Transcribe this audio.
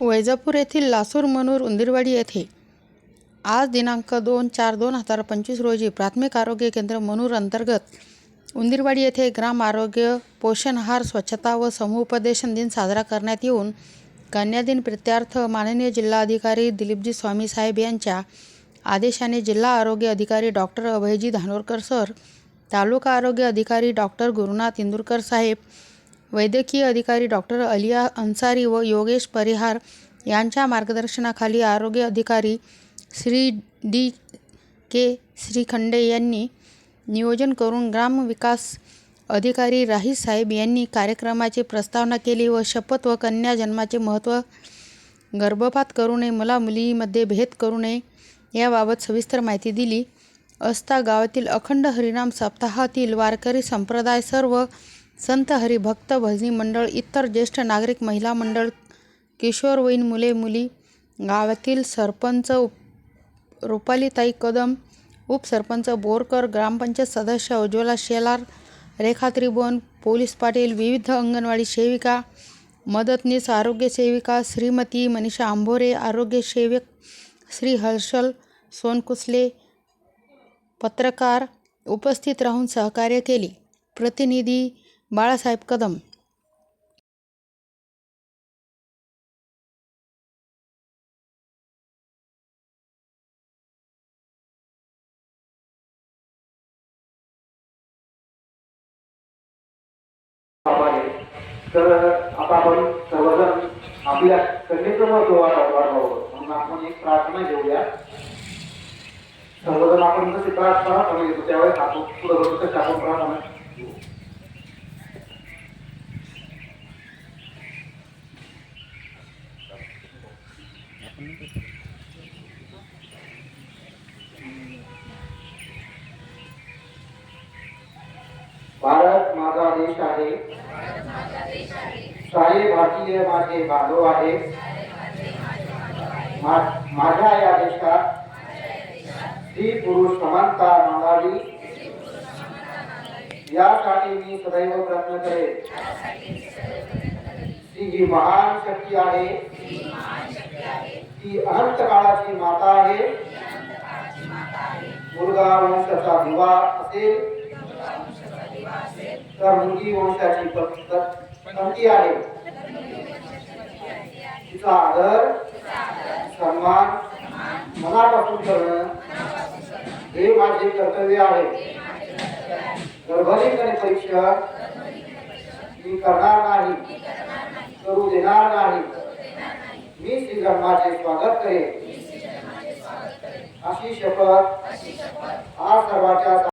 वैजापूर येथील लासूर मनूर उंदिरवाडी येथे आज दिनांक दोन चार दोन हजार पंचवीस रोजी प्राथमिक आरोग्य केंद्र मनूर अंतर्गत उंदिरवाडी येथे ग्राम आरोग्य पोषण आहार स्वच्छता व समुपदेशन दिन साजरा करण्यात येऊन कन्यादिन प्रित्यार्थ माननीय जिल्हाधिकारी दिलीपजी स्वामी साहेब यांच्या आदेशाने जिल्हा आरोग्य अधिकारी डॉक्टर अभयजी धानोरकर सर तालुका आरोग्य अधिकारी डॉक्टर गुरुनाथ इंदुरकर साहेब वैद्यकीय अधिकारी डॉक्टर अलिया अन्सारी व योगेश परिहार यांच्या मार्गदर्शनाखाली आरोग्य अधिकारी श्री डी के श्रीखंडे यांनी नियोजन करून ग्रामविकास अधिकारी राहीस साहेब यांनी कार्यक्रमाची प्रस्तावना केली व शपथ व कन्या जन्माचे महत्त्व गर्भपात करू नये मुलामुलीमध्ये भेद करू नये याबाबत सविस्तर माहिती दिली. असता गावातील अखंड हरिनाम सप्ताहातील वारकरी संप्रदाय सर्व संत हरिभक्त भजनी मंडळ इतर ज्येष्ठ नागरिक महिला मंडळ किशोरवयीन मुले मुली गावातील सरपंच रुपालीताई कदम उपसरपंच बोरकर ग्रामपंचायत सदस्य उज्ज्वला शेलार रेखा त्रिभुवन पोलीस पाटील विविध अंगणवाडी सेविका मदतनीस आरोग्य सेविका श्रीमती मनीषा आंभोरे आरोग्य सेवक श्री हर्षल सोनकुसले पत्रकार उपस्थित राहून सहकार्य केले. प्रतिनिधी बाळासाहेब कदम. तर आता आपण सर्वजण आपल्या कन्येसमोर महत्त्व वाढवावं म्हणून आपण एक प्रार्थना घेऊया. सर्वजण आपण जसे प्रार्थना करू येतो त्यावेळेस आपण पुढे होतो तसे आपण प्रार्थना भारत माझा देश आहे. सारे भारतीय माझे बांधव आहे. माझ्या या देशात स्त्री पुरुष समानता मागावी यासाठी मी सदैव प्रयत्न करेन. जी महान शक्ती आहे ही अनंत काळाची माता आहे. मुलगा वंशाचा दिवा असेल. तर मुलगी वंशाची पंक्ती आहे. तिचा आदर सन्मान मनापासून करणं हे माझे कर्तव्य आहे. गर्भलिंगने परीक्षा मी करणार नाही करू देणार नाही. मी श्री धर्माचे स्वागत करेन. अशी शपथ आज सर्वांच्या